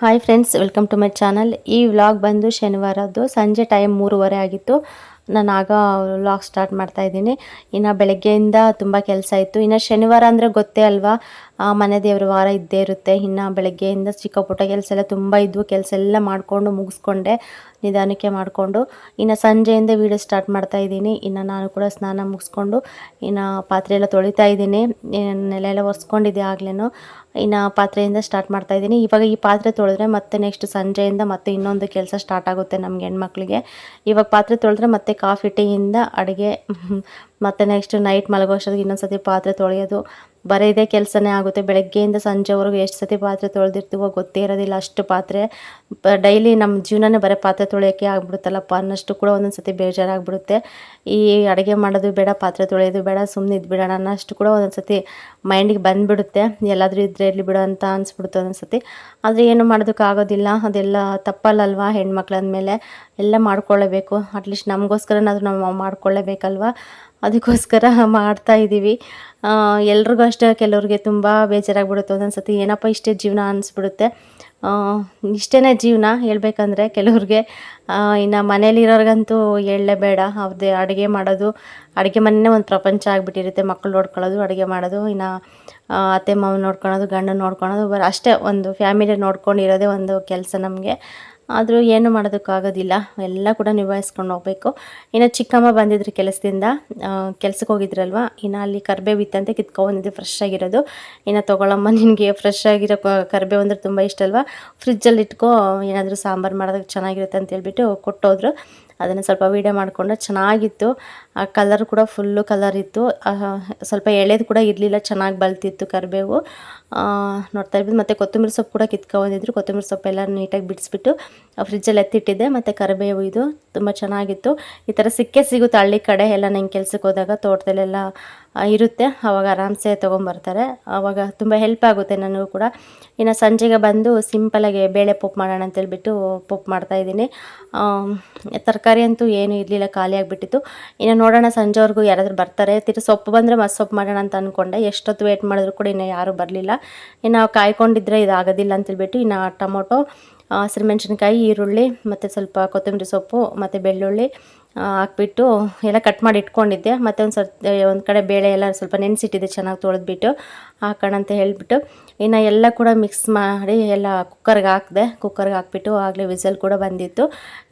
Hi friends welcome to my channel ಈ vlog ಬಂದು ಶನಿವಾರದ್ದು. ಸಂಜೆ ಟೈಮ್ ಮೂರುವರೆ ಆಗಿತ್ತು. ನಾನು ಆಗ ವ್ಲಾಗ್ ಸ್ಟಾರ್ಟ್ ಮಾಡ್ತಾ ಇದ್ದೀನಿ. ಇನ್ನು ಬೆಳಗ್ಗೆಯಿಂದ ತುಂಬ ಕೆಲಸ ಇತ್ತು. ಇನ್ನು ಶನಿವಾರ ಅಂದರೆ ಗೊತ್ತೇ ಅಲ್ವಾ? ಮನೆ ದೇವ್ರ ವಾರ ಇದ್ದೇ ಇರುತ್ತೆ. ಇನ್ನು ಬೆಳಗ್ಗೆಯಿಂದ ಚಿಕ್ಕ ಪುಟ್ಟ ಕೆಲಸ ಎಲ್ಲ ತುಂಬ ಇದ್ವು. ಕೆಲಸ ಎಲ್ಲ ಮಾಡಿಕೊಂಡು ಮುಗಿಸ್ಕೊಂಡೆ. ನಿಧಾನಕ್ಕೆ ಮಾಡಿಕೊಂಡು ಇನ್ನು ಸಂಜೆಯಿಂದ ವೀಡಿಯೋ ಸ್ಟಾರ್ಟ್ ಮಾಡ್ತಾ ಇದ್ದೀನಿ. ಇನ್ನು ನಾನು ಕೂಡ ಸ್ನಾನ ಮುಗಿಸ್ಕೊಂಡು ಇನ್ನು ಪಾತ್ರೆ ಎಲ್ಲ ತೊಳಿತಾ ಇದ್ದೀನಿ. ನೆಲೆ ಎಲ್ಲ ಒರೆಸ್ಕೊಂಡಿದ್ದೆ ಆಗ್ಲೇನು. ಇನ್ನು ಪಾತ್ರೆಯಿಂದ ಸ್ಟಾರ್ಟ್ ಮಾಡ್ತಾ ಇದ್ದೀನಿ. ಇವಾಗ ಈ ಪಾತ್ರೆ ತೊಳೆದ್ರೆ ಮತ್ತೆ ನೆಕ್ಸ್ಟ್ ಸಂಜೆಯಿಂದ ಮತ್ತೆ ಇನ್ನೊಂದು ಕೆಲಸ ಸ್ಟಾರ್ಟ್ ಆಗುತ್ತೆ ನಮ್ಗೆ ಹೆಣ್ಮಕ್ಳಿಗೆ. ಇವಾಗ ಪಾತ್ರೆ ತೊಳೆದ್ರೆ ಮತ್ತೆ ಕಾಫಿ ಟೀಯಿಂದ ಅಡುಗೆ, ಮತ್ತು ನೆಕ್ಸ್ಟ್ ನೈಟ್ ಮಲಗೋ ಅಷ್ಟೊತ್ತಿಗೆ ಇನ್ನೊಂದು ಸತಿ ಪಾತ್ರೆ ತೊಳೆಯೋದು ಬರೀ ಇದೇ ಕೆಲಸನೇ ಆಗುತ್ತೆ. ಬೆಳಗ್ಗೆಯಿಂದ ಸಂಜೆವರೆಗೂ ಎಷ್ಟು ಸತಿ ಪಾತ್ರೆ ತೊಳೆದಿರ್ತೀವೋ ಗೊತ್ತೇ ಇರೋದಿಲ್ಲ. ಅಷ್ಟು ಪಾತ್ರೆ ಡೈಲಿ ನಮ್ಮ ಜೀವನನೇ ಬರೀ ಪಾತ್ರೆ ತೊಳೆಯೋಕ್ಕೆ ಆಗ್ಬಿಡುತ್ತಲ್ಲಪ್ಪ. ಅನ್ನಷ್ಟು ಕೂಡ ಒಂದೊಂದು ಸತಿ ಬೇಜಾರಾಗ್ಬಿಡುತ್ತೆ. ಈ ಅಡುಗೆ ಮಾಡೋದು ಬೇಡ, ಪಾತ್ರೆ ತೊಳೆಯೋದು ಬೇಡ ಸುಮ್ಮನೆ ಇದ್ಬಿಡೋಣ ಅನ್ನೋಷ್ಟು ಕೂಡ ಒಂದೊಂದು ಸತಿ ಮೈಂಡಿಗೆ ಬಂದುಬಿಡುತ್ತೆ. ಎಲ್ಲಾದರೂ ಇದ್ರೆ ಇರಲಿ ಬಿಡು ಅಂತ ಅನಿಸ್ಬಿಡುತ್ತೆ ಒಂದೊಂದು ಸತಿ. ಆದರೆ ಏನು ಮಾಡೋದಕ್ಕಾಗೋದಿಲ್ಲ. ಅದೆಲ್ಲ ತಪ್ಪಲ್ಲಲ್ವಾ ಹೆಣ್ಮಕ್ಳು ಅಂದಮೇಲೆ. ಎಲ್ಲ ಮಾಡ್ಕೊಳ್ಳೇಬೇಕು. ಅಟ್ಲೀಸ್ಟ್ ನಮಗೋಸ್ಕರನಾದ್ರೂ ನಾವು ಮಾಡ್ಕೊಳ್ಳೇಬೇಕಲ್ವ? ಅದಕ್ಕೋಸ್ಕರ ಮಾಡ್ತಾ ಇದ್ದೀವಿ ಎಲ್ರಿಗೂ ಅಷ್ಟೇ, ಕೆಲವ್ರಿಗೆ ತುಂಬ ಬೇಜಾರಾಗ್ಬಿಡುತ್ತೆ. ಒಂದೊಂದು ಸತಿ ಏನಪ್ಪ ಇಷ್ಟೇ ಜೀವನ ಅನಿಸ್ಬಿಡುತ್ತೆ. ಇಷ್ಟೇ ಜೀವನ. ಹೇಳ್ಬೇಕಂದ್ರೆ, ಕೆಲವ್ರಿಗೆ ಇನ್ನು ಮನೇಲಿರೋರ್ಗಂತೂ ಹೇಳಲೇಬೇಡ. ಅವ್ರದ್ದೇ ಅಡುಗೆ ಮಾಡೋದು, ಅಡುಗೆ ಮನೆಯೇ ಒಂದು ಪ್ರಪಂಚ ಆಗಿಬಿಟ್ಟಿರುತ್ತೆ. ಮಕ್ಕಳು ನೋಡ್ಕೊಳ್ಳೋದು, ಅಡುಗೆ ಮಾಡೋದು, ಇನ್ನು ಅತ್ತೆ ಮಾವ ನೋಡ್ಕೊಳೋದು ಗಂಡನ ನೋಡ್ಕೊಳೋದು ಬರ, ಅಷ್ಟೇ ಒಂದು ಫ್ಯಾಮಿಲಿ ನೋಡ್ಕೊಂಡಿರೋದೇ ಒಂದು ಕೆಲಸ ನಮಗೆ. ಆದರೂ ಏನು ಮಾಡೋದಕ್ಕಾಗೋದಿಲ್ಲ. ಎಲ್ಲ ಕೂಡ ನಿಭಾಯಿಸ್ಕೊಂಡು ಹೋಗಬೇಕು. ಇನ್ನು ಚಿಕ್ಕಮ್ಮ ಬಂದಿದ್ರು ಕೆಲಸದಿಂದ ಕೆಲ್ಸಕ್ಕೆ ಹೋಗಿದ್ರಲ್ವ? ಇನ್ನು ಅಲ್ಲಿ ಕರ್ಬೇವು ಇತ್ತಂತೆ ಕಿತ್ಕೊಂಬಂದಿದ್ದೆ ಫ್ರೆಶ್ ಆಗಿರೋದು. ಇನ್ನು ತೊಗೊಳಮ್ಮ ನಿನಗೆ ಫ್ರೆಶ್ ಆಗಿರೋ ಕರ್ಬೇವು ಅಂದರೆ ತುಂಬ ಇಷ್ಟ ಅಲ್ವಾ? ಫ್ರಿಜ್ಜಲ್ಲಿ ಇಟ್ಕೋ, ಏನಾದರೂ ಸಾಂಬಾರು ಮಾಡೋದಕ್ಕೆ ಚೆನ್ನಾಗಿರುತ್ತೆ ಅಂತ ಹೇಳ್ಬಿಟ್ಟು ಕೊಟ್ಟೋದ್ರು. ಅದನ್ನು ಸ್ವಲ್ಪ ವೀಡಿಯೋ ಮಾಡಿಕೊಂಡು ಚೆನ್ನಾಗಿತ್ತು. ಆ ಕಲರ್ ಕೂಡ ಫುಲ್ಲು ಕಲರ್ ಇತ್ತು. ಸ್ವಲ್ಪ ಎಳೆದು ಕೂಡ ಇರಲಿಲ್ಲ, ಚೆನ್ನಾಗಿ ಬಲ್ತಿತ್ತು ಕರಿಬೇವು. ನೋಡ್ತಾ ಇರ್ಬೋದು. ಮತ್ತು ಕೊತ್ತಂಬರಿ ಸೊಪ್ಪು ಕೂಡ ಕಿತ್ಕೊಂಡಿದ್ರು ಕೊತ್ತಂಬರಿ ಸೊಪ್ಪೆಲ್ಲ ನೀಟಾಗಿ ಬಿಡಿಸ್ಬಿಟ್ಟು ಫ್ರಿಜ್ಜಲ್ಲಿ ಎತ್ತಿಟ್ಟಿದ್ದೆ. ಮತ್ತು ಕರಿಬೇವು ಇದು ತುಂಬ ಚೆನ್ನಾಗಿತ್ತು. ಈ ಥರ ಸಿಕ್ಕೇ ಸಿಗುತ್ತೆ ಹಳ್ಳಿ ಕಡೆ ಎಲ್ಲ ನಂಗೆ ಕೆಲ್ಸಕ್ಕೆ ಹೋದಾಗ. ತೋಟದಲ್ಲೆಲ್ಲ ಇರುತ್ತೆ. ಆವಾಗ ಆರಾಮ್ಸೆ ತೊಗೊಂಬರ್ತಾರೆ. ಆವಾಗ ತುಂಬ ಹೆಲ್ಪ್ ಆಗುತ್ತೆ ನನಗೂ ಕೂಡ. ಇನ್ನು ಸಂಜೆಗೆ ಬಂದು ಸಿಂಪಲಾಗಿ ಬೇಳೆ ಪಪ್ಪು ಮಾಡೋಣ ಅಂತೇಳ್ಬಿಟ್ಟು ಪಪ್ಪು ಮಾಡ್ತಾಯಿದ್ದೀನಿ ತರಕಾರಿ ಅಂತೂ ಏನೂ ಇರಲಿಲ್ಲ, ಖಾಲಿ ಆಗಿಬಿಟ್ಟಿತ್ತು. ಇನ್ನು ನೋಡೋಣ ಸಂಜೆವರೆಗೂ ಯಾರಾದರೂ ಬರ್ತಾರೆ. ತಿರು ಸೊಪ್ಪು ಬಂದರೆ ಮತ್ತೆ ಸೊಪ್ಪು ಮಾಡೋಣ ಅಂತ ಅಂದ್ಕೊಂಡೆ ಎಷ್ಟೊತ್ತು ವೇಟ್ ಮಾಡಿದ್ರು ಕೂಡ ಇನ್ನು ಯಾರೂ ಬರಲಿಲ್ಲ. ಇನ್ನು ಕಾಯ್ಕೊಂಡಿದ್ರೆ ಇದು ಆಗೋದಿಲ್ಲ ಅಂತೇಳ್ಬಿಟ್ಟು ಇನ್ನು ಟೊಮೊಟೊ ಹಸಿರು ಮೆಣಸಿನ್ಕಾಯಿ, ಈರುಳ್ಳಿ, ಮತ್ತು ಸ್ವಲ್ಪ ಕೊತ್ತಂಬರಿ ಸೊಪ್ಪು, ಮತ್ತು ಬೆಳ್ಳುಳ್ಳಿ ಹಾಕ್ಬಿಟ್ಟು ಎಲ್ಲ ಕಟ್ ಮಾಡಿ ಇಟ್ಕೊಂಡಿದ್ದೆ. ಮತ್ತು ಒಂದು ಸ್ವಲ್ಪ ಒಂದು ಕಡೆ ಬೇಳೆ ಎಲ್ಲ ಸ್ವಲ್ಪ ನೆನೆಸಿಟ್ಟಿದ್ದೆ, ಚೆನ್ನಾಗಿ ತೊಳೆದ್ಬಿಟ್ಟು ಹಾಕೋಣ ಅಂತ ಹೇಳಿಬಿಟ್ಟು. ಇನ್ನು ಎಲ್ಲ ಕೂಡ ಮಿಕ್ಸ್ ಮಾಡಿ ಎಲ್ಲ ಕುಕ್ಕರ್ಗೆ ಹಾಕಿದೆ. ಕುಕ್ಕರ್ಗೆ ಹಾಕ್ಬಿಟ್ಟು ಆಗಲೇ ವಿಸಲ್ ಕೂಡ ಬಂದಿತ್ತು.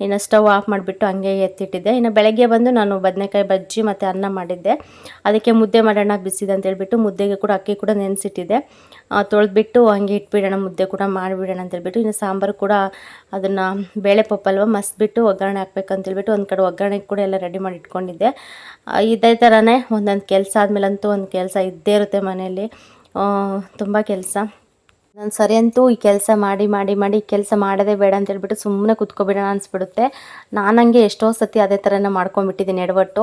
ಇನ್ನು ಸ್ಟವ್ ಆಫ್ ಮಾಡಿಬಿಟ್ಟು ಹಂಗೆ ಎತ್ತಿಟ್ಟಿದ್ದೆ. ಇನ್ನು ಬೆಳಗ್ಗೆ ಬಂದು ನಾನು ಬದನೆಕಾಯಿ ಬಜ್ಜಿ ಮತ್ತು ಅನ್ನ ಮಾಡಿದ್ದೆ. ಅದಕ್ಕೆ ಮುದ್ದೆ ಮಾಡೋಣ ಬಿಸಿದೆ ಅಂತ ಹೇಳಿಬಿಟ್ಟು ಮುದ್ದೆಗೆ ಕೂಡ ಅಕ್ಕಿ ಕೂಡ ನೆನೆಸಿಟ್ಟಿದ್ದೆ. ತೊಳೆದ್ಬಿಟ್ಟು ಹಂಗೆ ಇಟ್ಬಿಡೋಣ, ಮುದ್ದೆ ಕೂಡ ಮಾಡಿಬಿಡೋಣ ಅಂತ ಹೇಳ್ಬಿಟ್ಟು ಇನ್ನು ಸಾಂಬಾರು ಕೂಡ ಅದನ್ನು ಬೇಳೆ ಪಪ್ಪಲ್ವ ಮಸ್ಬಿಟ್ಟು ಒಗ್ಗರಣೆ ಹಾಕ್ಬೇಕಂತ ಹೇಳ್ಬಿಟ್ಟು ಒಂದು ಕಡೆ ಒಗ್ಗರಣೆಗೆ ಕೂಡ ಎಲ್ಲ ರೆಡಿ ಮಾಡಿ ಇಟ್ಕೊಂಡಿದ್ದೆ. ಇದೇ ಥರನೇ ಒಂದೊಂದು ಕೆಲಸ ಆದಮೇಲಂತೂ ಒಂದು ಕೆಲಸ ಇದ್ದೇ ಇರುತ್ತೆ ಮನೆಯಲ್ಲಿ. ತುಂಬ ಕೆಲಸ. ನಾನು ಸರಿ ಅಂತೂ ಈ ಕೆಲಸ ಮಾಡಿ ಮಾಡಿ ಮಾಡಿ ಕೆಲಸ ಮಾಡೋದೇ ಬೇಡ ಅಂತ ಹೇಳ್ಬಿಟ್ಟು ಸುಮ್ಮನೆ ಕುತ್ಕೊಬಿಡೋಣ ಅನಿಸ್ಬಿಡುತ್ತೆ. ನಾನು ಹಂಗೆ ಎಷ್ಟೋ ಸತಿ ಅದೇ ಥರನೇ ಮಾಡ್ಕೊಂಡ್ಬಿಟ್ಟಿದ್ದೀನಿ ಎಡವಟ್ಟು.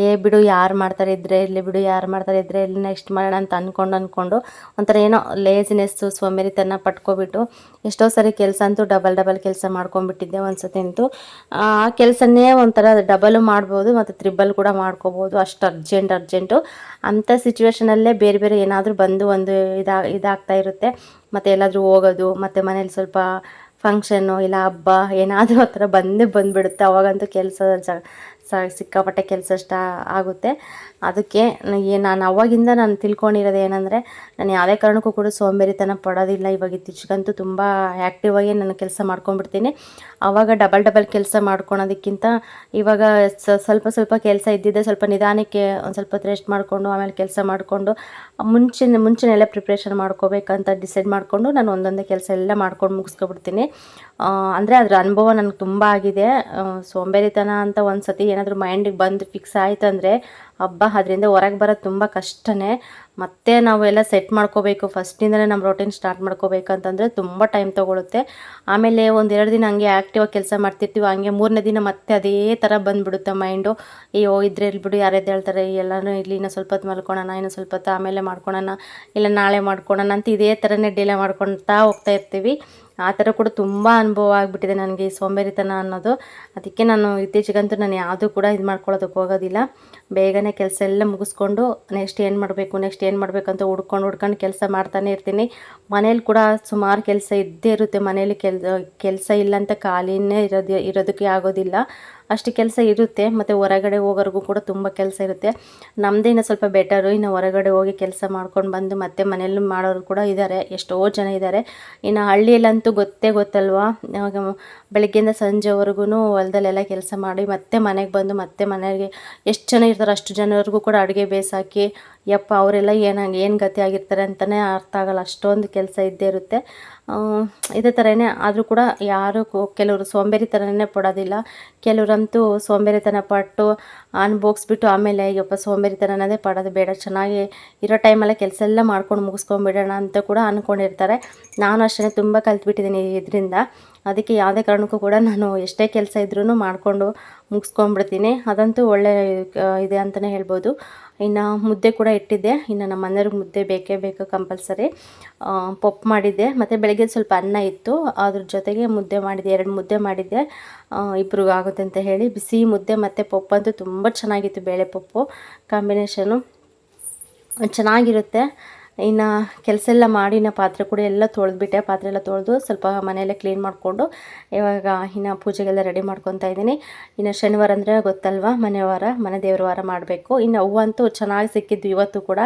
ಏ ಬಿಡು ಯಾರು ಮಾಡ್ತಾರೆ ಇದ್ರೆ ಇಲ್ಲಿ ಬಿಡು ಯಾರು ಮಾಡ್ತಾರೆ ಇದ್ರೆ ಇಲ್ಲಿ ನೆಕ್ಸ್ಟ್ ಮಾಡೋಣ ಅಂತ ಅಂದ್ಕೊಂಡು ಅಂದ್ಕೊಂಡು ಒಂಥರ ಏನೋ ಲೇಸಿನೆಸ್ಸು ಸ್ವಮೇರಿತನ ಪಟ್ಕೊಬಿಟ್ಟು ಎಷ್ಟೋ ಸರಿ ಕೆಲಸ ಅಂತೂ ಡಬಲ್ ಡಬಲ್ ಕೆಲಸ ಮಾಡ್ಕೊಂಡ್ಬಿಟ್ಟಿದ್ದೆ ಒಂದು ಸತಿ ಅಂತೂ. ಆ ಕೆಲಸನೇ ಒಂಥರ ಡಬಲು ಮಾಡ್ಬೋದು ಮತ್ತು ತ್ರಿಬಲ್ ಕೂಡ ಮಾಡ್ಕೋಬೋದು. ಅಷ್ಟು ಅರ್ಜೆಂಟ್ ಅರ್ಜೆಂಟು ಅಂಥ ಸಿಚುವೇಶನಲ್ಲೇ ಬೇರೆ ಬೇರೆ ಏನಾದರೂ ಬಂದು ಒಂದು ಇದಾ, ಇದಾಗ್ತಾ ಇರುತ್ತೆ. ಮತ್ತು ಎಲ್ಲಾದರೂ ಹೋಗೋದು, ಮತ್ತು ಮನೇಲಿ ಸ್ವಲ್ಪ ಫಂಕ್ಷನ್ನು ಇಲ್ಲ ಹಬ್ಬ, ಏನಾದರೂ ಆ ಥರ ಬಂದೇ ಬಂದುಬಿಡುತ್ತೆ. ಅವಾಗಂತೂ ಕೆಲಸ ಸಿಕ್ಕಾಪಟ್ಟೆ ಕೆಲಸ ಅಷ್ಟ ಆಗುತ್ತೆ. ಅದಕ್ಕೆ ನಾನು ಅವಾಗಿಂದ ನಾನು ತಿಳ್ಕೊಂಡಿರೋದು ಏನಂದರೆ ನಾನು ಯಾವುದೇ ಕಾರಣಕ್ಕೂ ಕೂಡ ಸೋಂಬೇರಿತನ ಪಡೋದಿಲ್ಲ. ಇವಾಗ ಇತ್ತೀಚೆಗಂತೂ ತುಂಬ ಆ್ಯಕ್ಟಿವ್ ಆಗಿ ನಾನು ಕೆಲಸ ಮಾಡ್ಕೊಂಡ್ಬಿಡ್ತೀನಿ. ಆವಾಗ ಡಬಲ್ ಡಬಲ್ ಕೆಲಸ ಮಾಡ್ಕೊಳೋದಕ್ಕಿಂತ ಇವಾಗ ಸ್ವಲ್ಪ ಸ್ವಲ್ಪ ಕೆಲಸ ಇದ್ದಿದ್ದೆ. ಸ್ವಲ್ಪ ನಿಧಾನಕ್ಕೆ ಒಂದು ಸ್ವಲ್ಪ ರೆಸ್ಟ್ ಮಾಡಿಕೊಂಡು ಆಮೇಲೆ ಕೆಲಸ ಮಾಡಿಕೊಂಡು ಮುಂಚಿನ ಮುಂಚೆನೆಲ್ಲ ಪ್ರಿಪ್ರೇಷನ್ ಮಾಡ್ಕೋಬೇಕಂತ ಡಿಸೈಡ್ ಮಾಡಿಕೊಂಡು ನಾನು ಒಂದೊಂದೇ ಕೆಲಸ ಎಲ್ಲ ಮಾಡ್ಕೊಂಡು ಮುಗಿಸ್ಕೊಬಿಡ್ತೀನಿ. ಅಂದರೆ ಅದರ ಅನುಭವ ನನಗೆ ತುಂಬ ಆಗಿದೆ. ಸೋಂಬೇರಿತನ ಅಂತ ಒಂದು ಸತಿ ಏನಾದರೂ ಮೈಂಡಿಗೆ ಬಂದು ಫಿಕ್ಸ್ ಆಯಿತು ಅಂದರೆ ಹಬ್ಬ ಅದರಿಂದ ಹೊರಗೆ ಬರೋದು ತುಂಬ ಕಷ್ಟನೇ. ಮತ್ತೆ ನಾವೆಲ್ಲ ಸೆಟ್ ಮಾಡ್ಕೋಬೇಕು. ಫಸ್ಟಿಂದಲೇ ನಮ್ಮ ರೊಟೀನ್ ಸ್ಟಾರ್ಟ್ ಮಾಡ್ಕೋಬೇಕಂತಂದರೆ ತುಂಬ ಟೈಮ್ ತೊಗೊಳುತ್ತೆ. ಆಮೇಲೆ ಒಂದು ಎರಡು ದಿನ ಹಂಗೆ ಆ್ಯಕ್ಟಿವ್ ಆಗಿ ಕೆಲಸ ಮಾಡ್ತಿರ್ತೀವಿ. ಹಂಗೆ ಮೂರನೇ ದಿನ ಮತ್ತೆ ಅದೇ ಥರ ಬಂದುಬಿಡುತ್ತೆ ಮೈಂಡು ಅಯ್ಯೋ, ಇದ್ರೆ ಬಿಡು, ಯಾರು ಹೇಳ್ತಾರೆ ಎಲ್ಲನೂ ಇಲ್ಲಿ ಇನ್ನೂ ಸ್ವಲ್ಪ ಹೊತ್ತು ಮಲ್ಕೊಳೋಣ, ಇನ್ನೂ ಸ್ವಲ್ಪ ಹೊತ್ತು ಆಮೇಲೆ ಮಾಡ್ಕೊಳೋಣ, ಇಲ್ಲ ನಾಳೆ ಮಾಡ್ಕೊಳೋಣ ಅಂತ ಇದೇ ಥರನೇ ಡಿಲೇ ಮಾಡ್ಕೊಳ್ತಾ ಹೋಗ್ತಾ ಇರ್ತೀವಿ. ಆ ಥರ ಕೂಡ ತುಂಬ ಅನುಭವ ಆಗಿಬಿಟ್ಟಿದೆ ನನಗೆ ಈ ಸೋಂಬೇರಿತನ ಅನ್ನೋದು. ಅದಕ್ಕೆ ನಾನು ಇತ್ತೀಚೆಗಂತೂ ನಾನು ಯಾವುದೂ ಕೂಡ ಇದು ಮಾಡ್ಕೊಳ್ಳೋದಕ್ಕೆ ಹೋಗೋದಿಲ್ಲ. ಬೇಗನೆ ಕೆಲಸ ಎಲ್ಲ ಮುಗಿಸ್ಕೊಂಡು ನೆಕ್ಸ್ಟ್ ಏನು ಮಾಡಬೇಕು ನೆಕ್ಸ್ಟ್ ಏನು ಮಾಡಬೇಕಂತ ಹುಡ್ಕೊಂಡು ಹುಡ್ಕೊಂಡು ಕೆಲಸ ಮಾಡ್ತಾನೆ ಇರ್ತೀನಿ. ಮನೇಲಿ ಕೂಡ ಸುಮಾರು ಕೆಲಸ ಇದ್ದೇ ಇರುತ್ತೆ. ಮನೇಲಿ ಕೆಲ್, ಕೆಲಸ ಇಲ್ಲ ಅಂತ ಖಾಲಿನೇ ಇರೋದು, ಇರೋದಕ್ಕೆ ಆಗೋದಿಲ್ಲ. ಅಷ್ಟು ಕೆಲಸ ಇರುತ್ತೆ, ಮತ್ತು ಹೊರಗಡೆ ಹೋಗೋರ್ಗೂ ಕೂಡ ತುಂಬ ಕೆಲಸ ಇರುತ್ತೆ. ನಮ್ಮದೇ ಇನ್ನೂ ಸ್ವಲ್ಪ ಬೆಟರು ಇನ್ನು ಹೊರಗಡೆ ಹೋಗಿ ಕೆಲಸ ಮಾಡ್ಕೊಂಡು ಬಂದು ಮತ್ತೆ ಮನೇಲಿ ಮಾಡೋರು ಕೂಡ ಇದ್ದಾರೆ ಎಷ್ಟೋ ಜನ ಇದ್ದಾರೆ ಇನ್ನು ಹಳ್ಳಿಯಲ್ಲಂತೂ ಗೊತ್ತೇ ಗೊತ್ತಲ್ವಾ? ಬೆಳಗ್ಗೆಯಿಂದ ಸಂಜೆವರೆಗೂ ಹೊಲದಲ್ಲೆಲ್ಲ ಕೆಲಸ ಮಾಡಿ ಮತ್ತೆ ಮನೆಗೆ ಬಂದು ಮತ್ತೆ ಮನೆಗೆ ಎಷ್ಟು ಜನ ಇರ್ತಾರೆ ಅಷ್ಟು ಜನರಿಗೂ ಕೂಡ ಅಡುಗೆ ಬೇಯಿಸಾಕಿ ಯಪ್ಪ, ಅವರೆಲ್ಲ ಏನಾಗಿ ಏನು ಗತಿ ಆಗಿರ್ತಾರೆ ಅಂತಲೇ ಅರ್ಥ ಆಗಲ್ಲ. ಅಷ್ಟೊಂದು ಕೆಲಸ ಇದ್ದೇ ಇರುತ್ತೆ. ಇದೇ ಥರನೇ ಆದರೂ ಕೂಡ ಯಾರು ಕೆಲವರು ಸೋಂಬೇರಿ ಥರನೇ ಪಡೋದಿಲ್ಲ. ಕೆಲವರಂತೂ ಸೋಂಬೇರಿತನ ಪಟ್ಟು ಅನುಭೋಗಿಸ್ಬಿಟ್ಟು ಆಮೇಲೆ ಯಪ್ಪ ಸೋಂಬೇರಿತನ ಅನ್ನೋದೇ ಪಡೋದು ಬೇಡ, ಚೆನ್ನಾಗಿ ಇರೋ ಟೈಮಲ್ಲೇ ಕೆಲಸ ಎಲ್ಲ ಮಾಡ್ಕೊಂಡು ಮುಗಿಸ್ಕೊಂಬಿಡೋಣ ಅಂತ ಕೂಡ ಅಂದ್ಕೊಂಡಿರ್ತಾರೆ ನಾನು ಅಷ್ಟೇ ತುಂಬ ಕಲ್ತ್ಬಿಟ್ಟಿದ್ದೀನಿ ಇದರಿಂದ. ಅದಕ್ಕೆ ಯಾವುದೇ ಕಾರಣಕ್ಕೂ ಕೂಡ ನಾನು ಎಷ್ಟೇ ಕೆಲಸ ಇದ್ರೂ ಮಾಡಿಕೊಂಡು ಮುಗಿಸ್ಕೊಂಡ್ಬಿಡ್ತೀನಿ ಅದಂತೂ ಒಳ್ಳೆ ಇದೆ ಅಂತಲೇ ಹೇಳ್ಬೋದು. ಇನ್ನು ಮುದ್ದೆ ಕೂಡ ಇಟ್ಟಿದ್ದೆ. ಇನ್ನು ನಮ್ಮ ಮನೆಯವ್ರಿಗೆ ಮುದ್ದೆ ಬೇಕೇ ಬೇಕು ಕಂಪಲ್ಸರಿ. ಪಪ್ಪು ಮಾಡಿದ್ದೆ. ಮತ್ತು ಬೆಳಗ್ಗೆ ಸ್ವಲ್ಪ ಅನ್ನ ಇತ್ತು. ಅದ್ರ ಜೊತೆಗೆ ಮುದ್ದೆ ಮಾಡಿದ್ದೆ. ಎರಡು ಮುದ್ದೆ ಮಾಡಿದ್ದೆ. ಇಬ್ರಿಗೂ ಆಗುತ್ತೆ ಅಂತ ಹೇಳಿ ಬಿಸಿ ಮುದ್ದೆ ಮತ್ತು ಪಪ್ಪು ಅಂತೂ ತುಂಬ ಚೆನ್ನಾಗಿತ್ತು ಬೇಳೆ ಪಪ್ಪು ಕಾಂಬಿನೇಷನು. ಚೆನ್ನಾಗಿರುತ್ತೆ. ಇನ್ನು ಕೆಲಸ ಎಲ್ಲ ಮಾಡಿ ನಾ ಪಾತ್ರೆ ಕೂಡ ಎಲ್ಲ ತೊಳೆದ್ಬಿಟ್ಟೆ. ಪಾತ್ರೆ ಎಲ್ಲ ತೊಳೆದು ಸ್ವಲ್ಪ ಮನೆಯಲ್ಲೇ ಕ್ಲೀನ್ ಮಾಡಿಕೊಂಡು ಇವಾಗ ಇನ್ನು ಪೂಜೆಗೆಲ್ಲ ರೆಡಿ ಮಾಡ್ಕೊತಾ ಇದ್ದೀನಿ. ಇನ್ನು ಶನಿವಾರ ಅಂದರೆ ಗೊತ್ತಲ್ವಾ? ಮನೆವಾರ ಮನೆ ದೇವ್ರ ವಾರ ಮಾಡಬೇಕು. ಇನ್ನು ಹೂವಂತೂ ಚೆನ್ನಾಗಿ ಸಿಕ್ಕಿದ್ದು ಇವತ್ತು ಕೂಡ.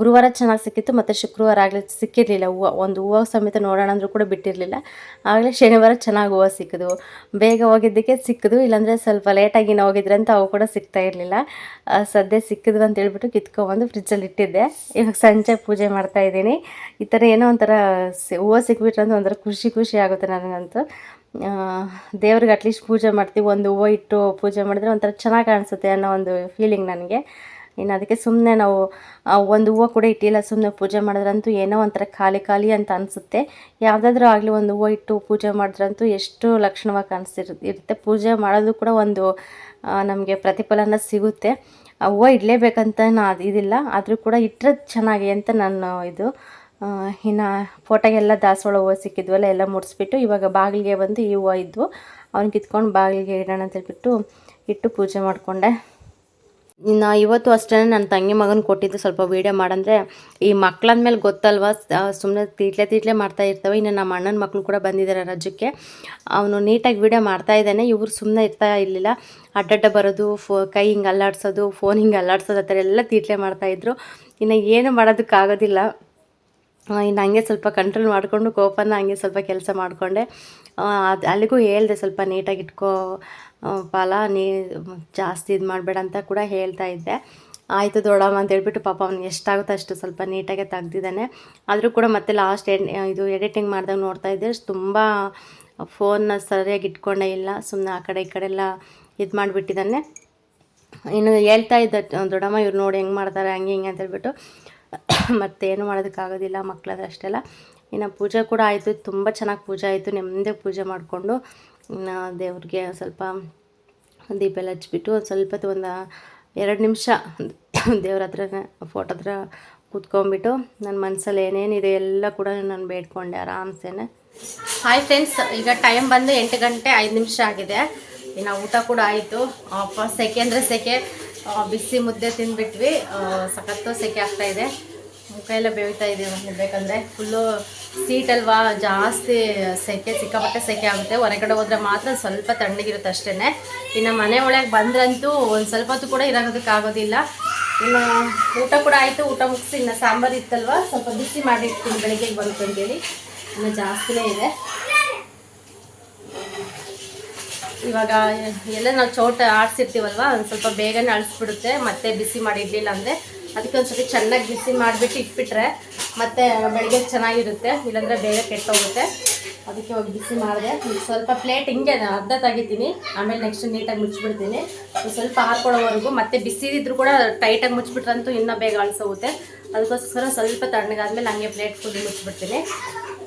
ಗುರುವಾರ ಚೆನ್ನಾಗಿ ಸಿಕ್ಕಿತ್ತು, ಮತ್ತು ಶುಕ್ರವಾರ ಆಗಲೇ ಸಿಕ್ಕಿರಲಿಲ್ಲ. ಹೂವು, ಒಂದು ಹೂವು ಸಮೇತ ನೋಡೋಣ ಅಂದರೂ ಕೂಡ ಬಿಟ್ಟಿರಲಿಲ್ಲ. ಆಗಲೇ ಶನಿವಾರ ಚೆನ್ನಾಗಿ ಹೂವು ಸಿಕ್ಕಿದ್ವು. ಬೇಗ ಹೋಗಿದ್ದಕ್ಕೆ ಸಿಕ್ಕಿದ್ವು. ಇಲ್ಲಾಂದರೆ ಸ್ವಲ್ಪ ಲೇಟಾಗಿ ಹೋಗಿದ್ರೆ ಅಂತ ಅವು ಕೂಡ ಸಿಗ್ತಾ ಇರಲಿಲ್ಲ. ಸದ್ಯ ಸಿಕ್ಕಿದ್ವು ಅಂತ ಹೇಳ್ಬಿಟ್ಟು ಕಿತ್ಕೊಬಂದು ಫ್ರಿಜ್ಜಲ್ಲಿ ಇಟ್ಟಿದ್ದೆ. ಇವಾಗ ಸಂಜೆ ಪೂಜೆ ಮಾಡ್ತಾ ಇದ್ದೀನಿ. ಈ ಥರ ಏನೋ ಒಂಥರ ಹೂವು ಸಿಕ್ಬಿಟ್ರೆ ಅಂತ ಒಂಥರ ಖುಷಿ ಖುಷಿ ಆಗುತ್ತೆ ನನಗಂತೂ. ದೇವ್ರಿಗೆ ಅಟ್ಲೀಸ್ಟ್ ಪೂಜೆ ಮಾಡ್ತೀವಿ. ಒಂದು ಹೂವು ಇಟ್ಟು ಪೂಜೆ ಮಾಡಿದ್ರೆ ಒಂಥರ ಚೆನ್ನಾಗಿ ಕಾಣಿಸುತ್ತೆ ಅನ್ನೋ ಒಂದು ಫೀಲಿಂಗ್ ನನಗೆ. ಇನ್ನು ಅದಕ್ಕೆ ಸುಮ್ಮನೆ ನಾವು ಒಂದು ಹೂವು ಕೂಡ ಇಟ್ಟಿಲ್ಲ ಸುಮ್ಮನೆ ಪೂಜೆ ಮಾಡಿದ್ರಂತೂ ಏನೋ ಒಂಥರ ಖಾಲಿ ಖಾಲಿ ಅಂತ ಅನಿಸುತ್ತೆ. ಯಾವುದಾದ್ರೂ ಆಗಲಿ ಒಂದು ಹೂವು ಇಟ್ಟು ಪೂಜೆ ಮಾಡಿದ್ರಂತೂ ಎಷ್ಟು ಲಕ್ಷಣವಾಗಿ ಕಾಣಿಸ್ತಿರ್, ಇರುತ್ತೆ. ಪೂಜೆ ಮಾಡೋದು ಕೂಡ ಒಂದು ನಮಗೆ ಪ್ರತಿಫಲನ ಸಿಗುತ್ತೆ. ಹೂವು ಇಡಲೇಬೇಕಂತ ನಾನು ಇದಿಲ್ಲ, ಆದರೂ ಕೂಡ ಇಟ್ಟರೆ ಚೆನ್ನಾಗಿ ಅಂತ ನಾನು ಇದು ಇನ್ನು ಫೋಟೋಗೆಲ್ಲ ದಾಸವಾಳ ಹೂವು ಸಿಕ್ಕಿದ್ವಲ್ಲ, ಎಲ್ಲ ಮುಡಿಸ್ಬಿಟ್ಟು ಇವಾಗ ಬಾಗಿಲಿಗೆ ಬಂದು ಈ ಹೂವು ಇದ್ವು ಅವ್ನಿಗೆ ಕಿತ್ಕೊಂಡು ಬಾಗಿಲಿಗೆ ಇಡೋಣ ಅಂತ ಹೇಳ್ಬಿಟ್ಟು ಇಟ್ಟು ಪೂಜೆ ಮಾಡಿಕೊಂಡೆ. ಇನ್ನು ಇವತ್ತು ಅಷ್ಟೇ ನನ್ನ ತಂಗಿ ಮಗನ ಕೊಟ್ಟಿದ್ದು ಸ್ವಲ್ಪ ವೀಡಿಯೋ ಮಾಡಂದರೆ, ಈ ಮಕ್ಳಂದ್ಮೇಲೆ ಗೊತ್ತಲ್ವ? ಸುಮ್ಮನೆ ತೀಟ್ಲೆ ತೀಟ್ಲೆ ಮಾಡ್ತಾ ಇರ್ತವೆ. ಇನ್ನು ನಮ್ಮ ಅಣ್ಣನ ಮಕ್ಕಳು ಕೂಡ ಬಂದಿದ್ದಾರೆ ರಜಕ್ಕೆ. ಅವನು ನೀಟಾಗಿ ವೀಡಿಯೋ ಮಾಡ್ತಾ ಇದ್ದಾನೆ. ಇವರು ಸುಮ್ಮನೆ ಇರ್ತಾ ಇರಲಿಲ್ಲ. ಅಡ್ಡಡ್ಡ ಬರೋದು, ಫೋ, ಕೈ ಹಿಂಗೆ ಅಲ್ಲಾಡ್ಸೋದು ಫೋನ್ ಹಿಂಗೆ ಅಲ್ಲಾಡ್ಸೋದು, ಆ ಥರ ಎಲ್ಲ ತೀಟ್ಲೆ ಮಾಡ್ತಾಯಿದ್ರು ಇನ್ನು ಏನು ಮಾಡೋದಕ್ಕಾಗೋದಿಲ್ಲ. ಇನ್ನು ಹಂಗೆ ಸ್ವಲ್ಪ ಕಂಟ್ರೋಲ್ ಮಾಡಿಕೊಂಡು, ಕೋಪನ ಹಂಗೆ ಸ್ವಲ್ಪ ಕೆಲಸ ಮಾಡಿಕೊಂಡೆ. ಅದು ಅಲ್ಲಿಗೂ ಹೇಳಿದೆ ಸ್ವಲ್ಪ ನೀಟಾಗಿ ಇಟ್ಕೋ ಫಲ ಪಾಲ, ನೀ ಜಾಸ್ತಿ ಇದು ಮಾಡಬೇಡ ಅಂತ ಕೂಡ ಹೇಳ್ತಾ ಇದ್ದೆ. ಆಯಿತು ದೊಡಮ್ಮ ಅಂತ ಹೇಳ್ಬಿಟ್ಟು ಪಾಪ ಅವ್ನು ಎಷ್ಟಾಗುತ್ತೋ ಅಷ್ಟು ಸ್ವಲ್ಪ ನೀಟಾಗೆ ತೆಗ್ದಿದ್ದಾನೆ. ಆದರೂ ಕೂಡ ಮತ್ತೆ ಲಾಸ್ಟ್ ಎಡ್ ಇದು ಎಡಿಟಿಂಗ್ ಮಾಡಿದಾಗ ನೋಡ್ತಾ ಇದ್ದೆ. ತುಂಬ ಫೋನ್ನ ಸರಿಯಾಗಿ ಇಟ್ಕೊಂಡೇ ಇಲ್ಲ. ಸುಮ್ಮನೆ ಆ ಕಡೆ ಈ ಕಡೆ ಎಲ್ಲ ಇದು ಮಾಡಿಬಿಟ್ಟಿದ್ದಾನೆ. ಇನ್ನು ಹೇಳ್ತಾ ಇದ್ದ ದೊಡ್ಡಮ್ಮ ಇವ್ರು ನೋಡಿ ಹೆಂಗೆ ಮಾಡ್ತಾರೆ, ಹಂಗೆ ಹಿಂಗೆ ಅಂತ ಹೇಳ್ಬಿಟ್ಟು ಮತ್ತೇನು ಮಾಡೋದಕ್ಕಾಗೋದಿಲ್ಲ ಮಕ್ಕಳಾದ್ರೆ ಅಷ್ಟೆಲ್ಲ ಇನ್ನು ಪೂಜೆ ಕೂಡ ಆಯಿತು, ತುಂಬ ಚೆನ್ನಾಗಿ ಪೂಜೆ ಆಯಿತು ನೆಮ್ಮದಿ ಪೂಜೆ ಮಾಡಿಕೊಂಡು, ಇನ್ನು ದೇವ್ರಿಗೆ ಸ್ವಲ್ಪ ದೀಪ ಎಲ್ಲ ಹಚ್ಬಿಟ್ಟು ಒಂದು ಸ್ವಲ್ಪ ಒಂದು ಎರಡು ನಿಮಿಷ ದೇವ್ರ ಹತ್ರ ಫೋಟೋ ಹತ್ರ ಕೂತ್ಕೊಂಡ್ಬಿಟ್ಟು ನನ್ನ ಮನಸ್ಸಲ್ಲಿ ಏನೇನಿದೆ ಎಲ್ಲ ಕೂಡ ನಾನು ಬೇಡ್ಕೊಂಡೆ ಆರಾಮ್ಸೇನೆ. ಹಾಯ್ ಫ್ರೆಂಡ್ಸ್ ಈಗ ಟೈಮ್ ಬಂದು ಎಂಟು ಗಂಟೆ ಐದು ನಿಮಿಷ ಆಗಿದೆ. ಇನ್ನು ಊಟ ಕೂಡ ಆಯಿತು. ಸೆಕೆ ಅಂದರೆ ಸೆಕೆ ಬಿಸಿ ಮುದ್ದೆ ತಿಂದ್ಬಿಟ್ವಿ. ಸಖತ್ತು ಸೆಕೆ ಆಗ್ತಾಯಿದೆ ಮುಖ ಎಲ್ಲ ಬೇಯ್ತಾ ಇದೆ ಹೇಳಬೇಕಂದ್ರೆ ಫುಲ್ಲು ಸೀಟ್ ಅಲ್ವಾ ಜಾಸ್ತಿ ಸೆಕೆ ಸಿಕ್ಕಾಪಟ್ಟೆ ಸೆಕೆ ಆಗುತ್ತೆ. ಹೊರಗಡೆ ಹೋದರೆ ಮಾತ್ರ ಸ್ವಲ್ಪ ತಣ್ಣಗಿರುತ್ತೆ ಅಷ್ಟೇ ಇನ್ನು ಮನೆ ಒಳಗೆ ಬಂದ್ರಂತೂ ಒಂದು ಸ್ವಲ್ಪ ಹೊತ್ತು ಕೂಡ ಇರೋದಕ್ಕಾಗೋದಿಲ್ಲ ಇನ್ನು ಊಟ ಕೂಡ ಆಯಿತು. ಊಟ ಮುಗಿಸಿ ಇನ್ನು ಸಾಂಬಾರು ಇತ್ತಲ್ವ? ಸ್ವಲ್ಪ ಬಿಸಿ ಮಾಡಿರ್ತೀನಿ ಬೆಳಿಗ್ಗೆ ಬಂತು ಅಂತೇಳಿ ಇನ್ನು ಜಾಸ್ತಿನೇ ಇದೆ. ಇವಾಗ ಎಲ್ಲ ನಾವು ಚೌಟ ಆಡಿಸಿರ್ತೀವಲ್ವ? ಒಂದು ಸ್ವಲ್ಪ ಬೇಗನೆ ಅಳಿಸ್ಬಿಡುತ್ತೆ. ಮತ್ತೆ ಬಿಸಿ ಮಾಡಿ ಇಡ್ಲಿಲ್ಲ ಅಂದರೆ ಅದಕ್ಕೆ ಒಂದ್ಸತಿ ಚೆನ್ನಾಗಿ ಬಿಸಿ ಮಾಡಿಬಿಟ್ಟು ಇಟ್ಬಿಟ್ರೆ ಮತ್ತೆ ಬೆಳಗ್ಗೆ ಚೆನ್ನಾಗಿರುತ್ತೆ, ಇಲ್ಲಾಂದರೆ ಬೇಗ ಕೆಟ್ಟೋಗುತ್ತೆ. ಅದಕ್ಕೆ ಹೋಗಿ ಬಿಸಿ ಮಾಡಿದೆ. ಸ್ವಲ್ಪ ಪ್ಲೇಟ್ ಹಿಂಗೆ ಅರ್ಧ ತೆಗಿತೀನಿ ಆಮೇಲೆ ನೆಕ್ಸ್ಟ್ ನೀಟಾಗಿ ಮುಚ್ಚಿಬಿಡ್ತೀನಿ. ಸ್ವಲ್ಪ ಹಾಕ್ಕೊಳ್ಳೋವರೆಗೂ ಮತ್ತೆ ಬಿಸಿ ಇದ್ರೂ ಕೂಡ ಟೈಟಾಗಿ ಮುಚ್ಚಿಬಿಟ್ರಂತೂ ಇನ್ನೂ ಬೇಗ ಅಳಿಸೋಗುತ್ತೆ. ಅದಕ್ಕೋಸ್ಕರ ಸ್ವಲ್ಪ ತಣ್ಣಗಾದ್ಮೇಲೆ ಹಂಗೆ ಪ್ಲೇಟ್ ಫುಲ್ ಮುಚ್ಚಿಬಿಡ್ತೀನಿ.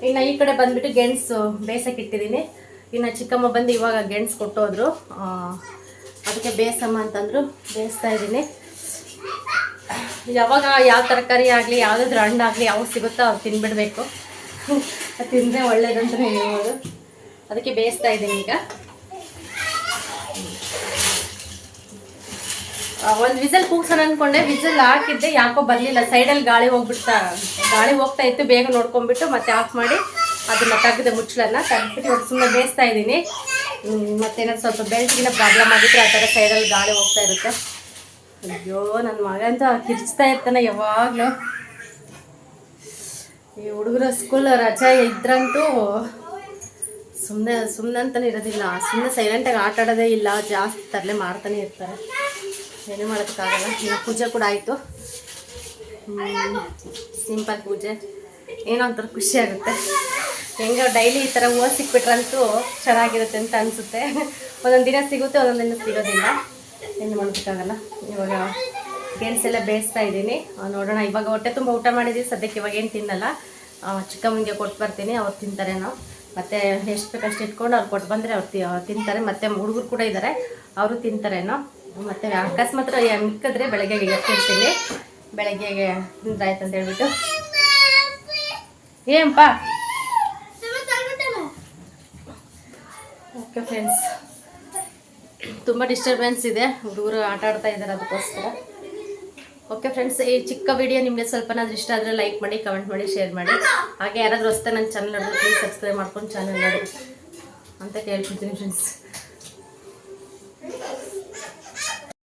ಇನ್ನು ಈ ಕಡೆ ಬಂದುಬಿಟ್ಟು ಗೆಣಸು ಬೇಸಕ್ಕೆ ಇಟ್ಟಿದ್ದೀನಿ. ಇನ್ನು ಚಿಕ್ಕಮ್ಮ ಬಂದು ಇವಾಗ ಗೆಣಸು ಕೊಟ್ಟೋದ್ರು. ಅದಕ್ಕೆ ಬೇಸಮ್ಮ ಅಂತಂದ್ರು, ಬೇಯಿಸ್ತಾ ಇದ್ದೀನಿ. ಯಾವಾಗ ಯಾವ ತರಕಾರಿ ಆಗಲಿ ಯಾವುದಾದ್ರೂ ಹಣ್ಣಾಗಲಿ ಯಾವಾಗ ಸಿಗುತ್ತೋ ಅವ್ರು ತಿನ್ಬಿಡ್ಬೇಕು. ತಿಂದರೆ ಒಳ್ಳೇದಂತ ಹೇಳ್ಬೋದು. ಅದಕ್ಕೆ ಬೇಯಿಸ್ತಾ ಇದ್ದೀನಿ ಈಗ. ಒಂದು ವಿಸಲ್ ಕೂಗ್ಸೋಣ ಅನ್ಕೊಂಡೆ. ವಿಸಲ್ ಹಾಕಿದ್ದೆ, ಯಾಕೋ ಬರಲಿಲ್ಲ. ಸೈಡಲ್ಲಿ ಗಾಳಿ ಹೋಗ್ಬಿಡ್ತಾ, ಗಾಳಿ ಹೋಗ್ತಾ ಇತ್ತು, ಬೇಗ ನೋಡ್ಕೊಂಡ್ಬಿಟ್ಟು ಮತ್ತೆ ಆಫ್ ಮಾಡಿ ಅದನ್ನು ತೆಗೆದು ಮುಚ್ಚಳನ್ನ ತೆಗೆದ್ಬಿಟ್ಟು ಇವಾಗ ಸುಮ್ಮನೆ ಬೇಯಿಸ್ತಾ ಇದ್ದೀನಿ. ಮತ್ತೇನಾದ್ರು ಸ್ವಲ್ಪ ಬೆಲ್ಟ್ಗಿನ ಪ್ರಾಬ್ಲಮ್ ಆಗಿದ್ರೆ ಆ ಥರ ಸೈಡಲ್ಲಿ ಗಾಳಿ ಹೋಗ್ತಾ ಇರುತ್ತೆ. ಅಯ್ಯೋ ನನ್ನ ಮಗ ಅಂತ ಕಿರ್ಚ್ತಾ ಇರ್ತಾನೆ ಯಾವಾಗಲೂ. ಈ ಹುಡುಗರ ಸ್ಕೂಲ್ ರಜೆ ಇದ್ರಂತೂ ಸುಮ್ಮನೆ ಸುಮ್ಮನೆ ಅಂತಾನೆ ಇರೋದಿಲ್ಲ. ಸುಮ್ಮನೆ ಸೈಲೆಂಟಾಗಿ ಆಟ ಆಡೋದೇ ಇಲ್ಲ, ಜಾಸ್ತಿ ತರಲೆ ಮಾಡ್ತಾನೆ ಇರ್ತಾರೆ. ಏನು ಮಾಡೋದಕ್ಕಾಗಲ್ಲ. ಈಗ ಪೂಜೆ ಕೂಡ ಆಯಿತು. ಸಿಂಪಲ್ ಪೂಜೆ. ಏನೋ ಒಂಥರ ಖುಷಿ ಆಗುತ್ತೆ. ಹೆಂಗೋ ಡೈಲಿ ಈ ಥರ ಹೂವು ಸಿಕ್ಬಿಟ್ರಂತೂ ಚೆನ್ನಾಗಿರುತ್ತೆ ಅಂತ ಅನಿಸುತ್ತೆ. ಒಂದೊಂದು ದಿನ ಸಿಗುತ್ತೆ, ಒಂದೊಂದು ದಿನ ಸಿಗೋದಿಲ್ಲ. ಏನು ಮಾಡೋದಕ್ಕಾಗಲ್ಲ ಇವಾಗ ಬೇನ್ಸ್ ಎಲ್ಲ ಬೇಯಿಸ್ತಾ ಇದ್ದೀನಿ. ನೋಡೋಣ ಇವಾಗ ಹೊಟ್ಟೆ ತುಂಬ ಊಟ ಮಾಡಿದ್ದೀವಿ ಸದ್ಯಕ್ಕೆ ಇವಾಗ ಏನು ತಿನ್ನಲ್ಲ. ಚಿಕ್ಕಮ್ಮನಿಗೆ ಕೊಟ್ಟು ಬರ್ತೀನಿ. ಅವ್ರು ತಿಂತಾರೆ ನಾವು ಮತ್ತು ಎಷ್ಟು ಬೇಕಷ್ಟು ಇಟ್ಕೊಂಡು ಅವ್ರು ಕೊಟ್ಟು ಬಂದರೆ ಅವ್ರು ತಿಂತಾರೆ. ಮತ್ತು ಹುಡುಗರು ಕೂಡ ಇದ್ದಾರೆ ಅವರು ತಿಂತಾರೇನೋ ಮತ್ತೆ ಅಕಸ್ಮಾತ್ ಅಕಸ್ಮಾತ್ರ ಮಿಕ್ಕಿದ್ರೆ ಬೆಳಗ್ಗೆ ಎತ್ತಿರ್ತೀನಿ ಬೆಳಗ್ಗೆಗೆ ತಿಂದ್ರಾಯ್ತು ಅಂತ ಹೇಳ್ಬಿಟ್ಟು. ಏನಪ್ಪ ಓಕೆ ಫ್ರೆಂಡ್ಸ್ ತುಂಬ ಡಿಸ್ಟರ್ಬೆನ್ಸ್ ಇದೆ. ಹುಡುಗರು ಆಟ ಆಡ್ತಾ ಇದ್ದಾರೆ ಅದಕ್ಕೋಸ್ಕರ. ಓಕೆ ಫ್ರೆಂಡ್ಸ್ ಈ ಚಿಕ್ಕ ವಿಡಿಯೋ ನಿಮಗೆ ಸ್ವಲ್ಪನಾದ್ರೂ ಇಷ್ಟ ಆದರೆ ಲೈಕ್ ಮಾಡಿ ಕಮೆಂಟ್ ಮಾಡಿ ಶೇರ್ ಮಾಡಿ. ಹಾಗೆ ಯಾರಾದರೂ ಹೊಸ್ತಾ ನನ್ನ ಚಾನಲ್ ನೋಡಿದ್ರೆ ಪ್ಲೀಸ್ ಸಬ್ಸ್ಕ್ರೈಬ್ ಮಾಡ್ಕೊಂಡು ಚಾನಲ್ ನೋಡಿ ಅಂತ ಕೇಳ್ಕೊಡ್ತೀನಿ ಫ್ರೆಂಡ್ಸ್